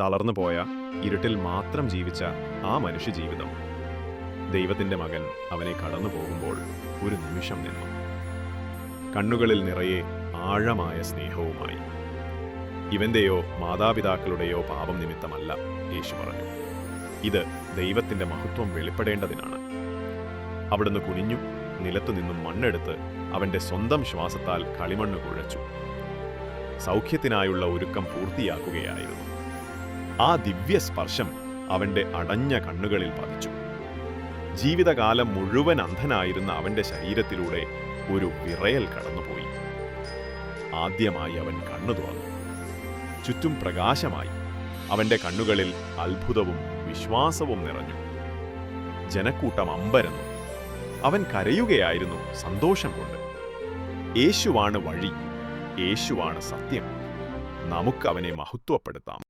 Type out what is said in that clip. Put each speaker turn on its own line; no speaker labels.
തളർന്നു പോയ ഇരുട്ടിൽ മാത്രം ജീവിച്ച ആ മനുഷ്യ ജീവിതം ദൈവത്തിന്റെ മകൻ അവനെ കടന്നു പോകുമ്പോൾ ഒരു നിമിഷം നിന്നു. കണ്ണുകളിൽ നിറയെ ആഴമായ സ്നേഹവുമായി. ഇവന്റെയോ മാതാപിതാക്കളുടെയോ പാപം നിമിത്തമല്ല യേശു പറഞ്ഞു. ഇത് ദൈവത്തിന്റെ മഹത്വം വെളിപ്പെടേണ്ടതിനാണ്. അവിടുന്ന് കുനിഞ്ഞു നിലത്തു നിന്നും മണ്ണെടുത്ത് അവന്റെ സ്വന്തം ശ്വാസത്താൽ കളിമണ്ണ് കുഴച്ചു. സൗഖ്യത്തിനായുള്ള ഒരുക്കം പൂർത്തിയാക്കുകയായിരുന്നു. ആ ദിവ്യസ്പർശം അവന്റെ അടഞ്ഞ കണ്ണുകളിൽ പതിച്ചു. ജീവിതകാലം മുഴുവൻ അന്ധനായിരുന്ന അവന്റെ ശരീരത്തിലൂടെ ഒരു വിറയൽ കടന്നുപോയി. ആദ്യമായി അവൻ കണ്ണു തുറന്നു. ചുറ്റും പ്രകാശമായി. അവന്റെ കണ്ണുകളിൽ അത്ഭുതവും വിശ്വാസവും നിറഞ്ഞു. ജനക്കൂട്ടം അമ്പരന്നു. അവൻ കരയുകയായിരുന്നു സന്തോഷം കൊണ്ട്. യേശുവാണ് വഴി. യേശുവാണ് സത്യം. നമുക്ക് അവനെ മഹത്വപ്പെടുത്താം.